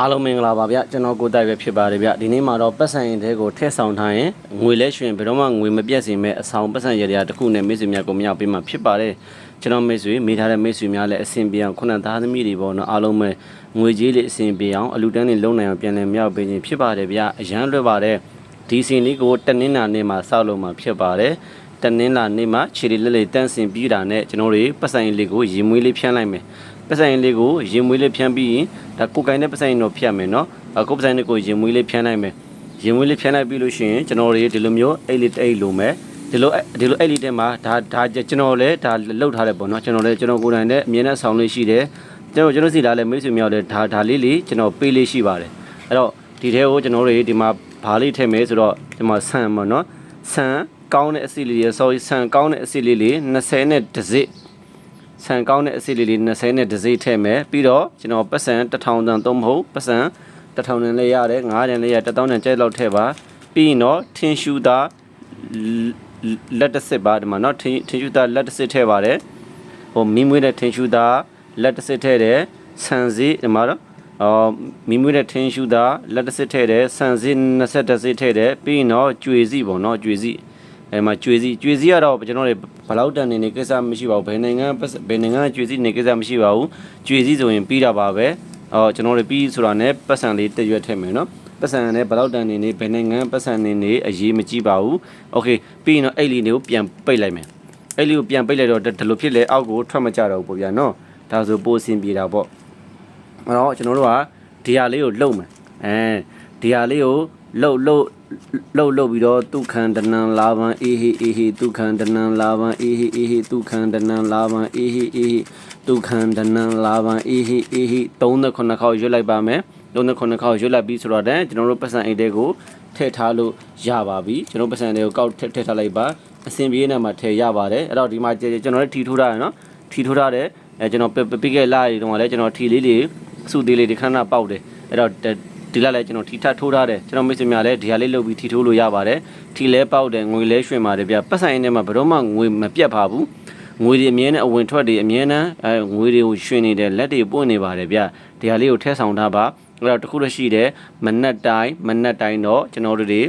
အားလုံးမင်္ဂလာပါဗျကျွန်တော်ကိုတိုက်ပဲဖြစ်ပါတယ်ဗျဒီနေ့မှာတော့ပတ်စံရင်တဲကိုထည့်ဆောင်ထားရင်ငွေလဲရွှင်ဘယ်တော့မှငွေမပြတ်စေမဲ့အဆောင်ပတ်စံရရတစ်ခုနဲ့မိတ်ဆွေများကိုမရောက်ပေးမှာဖြစ်ပါတယ်ကျွန်တော်မိတ်ဆွေမိထားတဲ့မိတ်ဆွေများလည်းအဆင်ပြေအောင်ခုနသားသမီးတွေပေါ့နော်အားလုံးပဲငွေကြီးလေးအဆင်ပြေအောင်အလူတန်းတွေလုံနိုင်အောင်ပြန်လည်မြောက်ပေးခြင်းဖြစ်ပါတယ်ဗျအရန်လွယ်ပါတယ်ဒီစီလေးကိုတနင်္လာနေ့မှာစောက်လို့မှာဖြစ်ပါတယ် တနင်္လာနေ့မှာခြေလေးလေးလေးတန်းစင်ပြီးတာနဲ့ကျွန်တော်တို့ပတ်စံရင်လေးကိုရေမွေးလေးဖြန်းလိုက်မယ်ပစိုင်လေးကိုရင်မွေးလေးဖြန်းပြီးရင်ဒါကိုကိုင်းတဲ့ပစိုင်တော့ဖြတ်မယ်နော်အခုပစိုင်လေးကိုရင်မွေးလေးဖြန်းလိုက်မယ်ရင်မွေးလေးဖြန်းလိုက်ပြီးလို့ရှိရင်ကျွန်တော်တို့ဒီလိုမျိုးအိတ်လေးတိတ်လိုမယ်ဒီလိုဒီလိုအိတ်လေးတဲ့မှာဒါဒါကျွန်တော်လည်းဒါလှုပ်ထားတယ်ပေါ့နော်ကျွန်တော်လည်းကျွန်တော်ကိုယ်တိုင်လည်းအမြဲတမ်းဆောင်လေးရှိတယ်ကျွန်တော်ကျွန်တော်စီလာလည်းမိတ်ဆွေများလည်းဒါဒါလေးလေးကျွန်တော်ပေးလေးရှိပါတယ်အဲ့တော့ဒီထဲကိုကျွန်တော်တို့ဒီမှာဘာလေးထည့်မယ်ဆိုတော့ဒီမှာဆန်ပေါ့နော်ဆန် ကောင်းတဲ့အစီလေးတွေ sorry ဆန်ကောင်းတဲ့အစီလေးလေး20နဲ့တစ်စစ် ဆန်ကောင်းတဲ့အစီလေးလေး20နဲ့တစ်စိမ့်ထည့်မယ်ပြီးတော့ကျွန်တော်ပတ်စံ1000တန်သုံးမဟုတ်ပတ်စံ1000တန်လည်းရတယ်9တန်လည်းရ1000တန်ကျဲလောက်ထည့်ပါပြီးရင်တော့ထင်းရှူတာလက်တစ်စစ်ပါဒီမှာเนาะထင်းထင်းရှူတာလက်တစ်စစ်ထည့်ပါတယ်ဟိုမီးမွေးတဲ့ထင်းရှူတာလက်တစ်စစ်ထည့်တယ်ဆန်စည်းဒီမှာတော့အော်မီးမွေးတဲ့ထင်းရှူတာလက်တစ်စစ်ထည့်တယ်ဆန်စည်း20တစ်စစ်ထည့်တယ်ပြီးရင်တော့ကြွေစီပေါ့เนาะကြွေစီ အဲမှာကျွေစီကျွေစီကတော့ကျွန်တော်တို့ဘလောက်တန်နေနေကိစ္စမရှိပါဘူးဘယ်နိုင်ငံဘယ်နိုင်ငံကျွေစီနေကိစ္စမရှိပါဘူးကျွေစီဆိုရင်ပြီးတာပါပဲအော်ကျွန်တော်တို့ပြီးဆိုတာနဲ့ပတ်စံလေးတက်ရွက်ထည့်မယ်နော်ပတ်စံနဲ့ဘလောက်တန်နေနေဘယ်နိုင်ငံပတ်စံနေနေအရေးမကြီးပါဘူးโอเคပြီးရင်တော့အဲ့လီတွေကိုပြန်ပိတ်လိုက်မယ်အဲ့လီကိုပြန်ပိတ်လိုက်တော့ဒီလိုဖြစ်လဲအောက်ကိုထွက်မကြတော့ဘူးပေါ့ဗျာနော်ဒါဆိုပိုအဆင်ပြေတာပေါ့အဲ့တော့ကျွန်တော်တို့ကဒီဟာလေးကိုလှုပ်မယ်အဲဒီဟာလေးကိုလှုပ်လှုပ် လှုပ်လှုပ်ပြီးတော့ဒုက္ခံတနံလာဘံအေဟိအေဟိဒုက္ခံတနံလာဘံအေဟိအေဟိဒုက္ခံတနံလာဘံအေဟိအေဟိဒုက္ခံတနံလာဘံအေဟိအေဟိ39ခေါက်ရွတ်လိုက်ပါမယ်39ခေါက်ရွတ်လိုက်ပြီးဆိုတော့တဲ့ကျွန်တော်တို့ပတ်စံအိတ်တဲ့ကိုထည့်ထားလို့ရပါပြီကျွန်တော်ပတ်စံတွေကိုကောက်ထည့်ထည့်ထားလိုက်ပါအစင်ပြေးနေမှာထည့်ရပါတယ်အဲ့တော့ဒီမှာကျွန်တော်လည်းထီထိုးထားရနော်ထီထိုးထားတယ်အဲကျွန်တော်ပြီးခဲ့လာရီတုန်းကလည်းကျွန်တော်ထီလေးတွေစုသေးလေးတွေခဏပေါက်တယ်အဲ့တော့ ဒီလလည်းကျွန်တော်ထီထထိုးထားတယ်ကျွန်တော်မိတ်ဆွေများလည်းဒီဟာလေးလုပ်ပြီးထီထိုးလို့ရပါတယ်ထီလဲပေါက်တယ်ငွေလဲရွှင်ပါတယ်ဗျပတ်ဆိုင်ထဲမှာဘယ်တော့မှငွေမပြတ်ပါဘူးငွေတွေအမြဲတမ်းအဝင်ထွက်တွေအမြဲတမ်းအဲငွေတွေကိုရွှင်နေတယ်လက်တွေပွင့်နေပါတယ်ဗျဒီဟာလေးကိုထည့်ဆောင်ထားပါအဲ့တော့တခုတော့ရှိတယ်မနက်တိုင်းမနက်တိုင်းတော့ကျွန်တော်တို့တွေ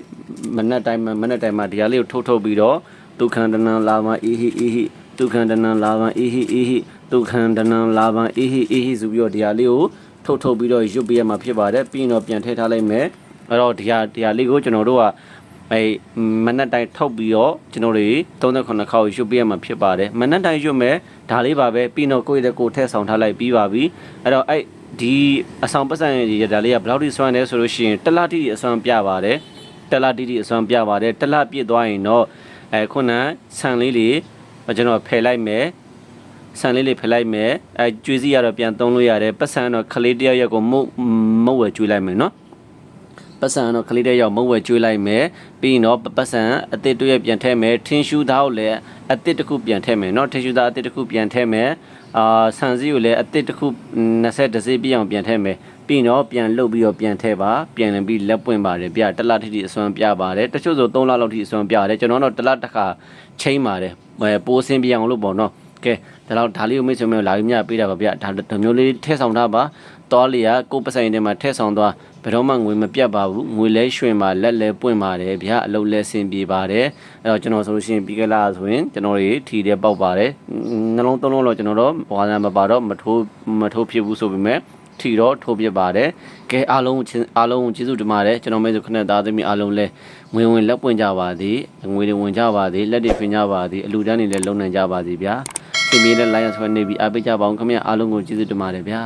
မနက်တိုင်းမနက်တိုင်းမှာဒီဟာလေးကိုထုတ်ထုတ်ပြီးတော့ဒုက္ခန္တနံလာမအေဟိအေဟိဒုက္ခန္တနံလာမအေဟိအေဟိဒုက္ခန္တနံလာမအေဟိအေဟိဆိုပြီးတော့ဒီဟာလေးကို ထုတ်ထုတ်ပြီးတော့ရွတ်ပေးရမှာဖြစ်ပါတယ်ပြီးရင်တော့ပြန်ထည့်ထားလိုက်မယ်အဲ့တော့ဒီဟာဒီဟာလေးကိုကျွန်တော်တို့ကအဲမနက်တိုင်းထုတ်ပြီးတော့ကျွန်တော်တို့39ခေါက်ရွတ်ပေးရမှာဖြစ်ပါတယ်မနက်တိုင်းရွတ်မယ်ဒါလေးပါပဲပြီးတော့ကိုယ့်ရဲ့ကိုယ်ထည့်ဆောင်ထားလိုက်ပြီးပါပြီအဲ့တော့အဲ့ဒီအဆောင်ပတ်စံရဒါလေးကဘယ်လောက်ထိစွမ်းလဲဆိုလို့ရှိရင်တစ်လတိတိအစွမ်းပြပါတယ်တစ်လတိတိအစွမ်းပြပါတယ်တစ်လပြည့်သွားရင်တော့အဲခုနဆန်လေးလေးကျွန်တော်ဖယ်လိုက်မယ် ဆန်လေးလေးဖယ်လိုက်မယ်အဲကျွေးစီရတော့ပြန်သုံးလို့ရတယ်ပတ်စံတော့ခလေးတယောက်ရက်ကိုမုတ်မုတ်ဝယ်ကျွေးလိုက်မယ်နော်ပတ်စံတော့ခလေးတယောက်မုတ်ဝယ်ကျွေးလိုက်မယ်ပြီးရင်တော့ပတ်စံအသစ်တစ်ရက်ပြန်ထည့်မယ်ထင်းရှူသားကိုလည်းအသစ်တစ်ခုပြန်ထည့်မယ်နော်ထင်းရှူသားအသစ်တစ်ခုပြန်ထည့်မယ်အာဆန်စီကိုလည်းအသစ်တစ်ခု20ဒစီပြည့်အောင်ပြန်ထည့်မယ်ပြီးရင်တော့ပြန်လှုပ်ပြီးတော့ပြန်ထည့်ပါပြန်လည်ပြီးလက်ပွင့်ပါတယ်ပြတစ်လထိထိအစွမ်းပြပါတယ်တချို့ဆို3လလောက်ထိအစွမ်းပြတယ်ကျွန်တော်တော့တစ်လတစ်ခါချိန်ပါတယ်ပိုးစင်းပြအောင်လို့ပေါ့နော် ကဲဒါတော့ဒါလေးကိုမိတ်ဆွေမျိုးလာပြီးမြပေးတာပါဗျဒါဒါမျိုးလေးထည့်ဆောင်ထားပါတောလေးကကိုယ်ပဆိုင်ထဲမှာထည့်ဆောင်သွားဘယ်တော့မှငွေမပြတ်ပါဘူးငွေလဲရွှင်ပါလက်လဲပွင့်ပါတယ်ဗျအလုပ်လဲဆင်ပြေပါတယ်အဲ့တော့ကျွန်တော်ဆိုလို့ရှိရင်ပြီးကြလားဆိုရင်ကျွန်တော်တွေထီတဲ့ပေါက်ပါတယ်နှလုံးသုံးလုံးတော့ကျွန်တော်တော့ဘာသာမပါတော့မထိုးမထိုးဖြစ်ဘူးဆိုပေမဲ့ ထီတော့ထိုးပြပါတယ်ကဲအားလုံးအားလုံးကျေးဇူးတင်ပါတယ်ကျွန်တော်မဲဆိုခနဲ့သားသမီးအားလုံးလဲဝင်ဝင်လက်ပွင့်ကြပါသည်ငွေတွေဝင်ကြပါသည်လက်တွေဖွင့်ကြပါသည်အလူတန်းတွေလည်းလုံနိုင်ကြပါသည်ဗျာစီမီနဲ့ line ဆွဲနေပြီးအားပေးကြပါအောင်ခင်ဗျာအားလုံးကိုကျေးဇူးတင်ပါတယ်ဗျာ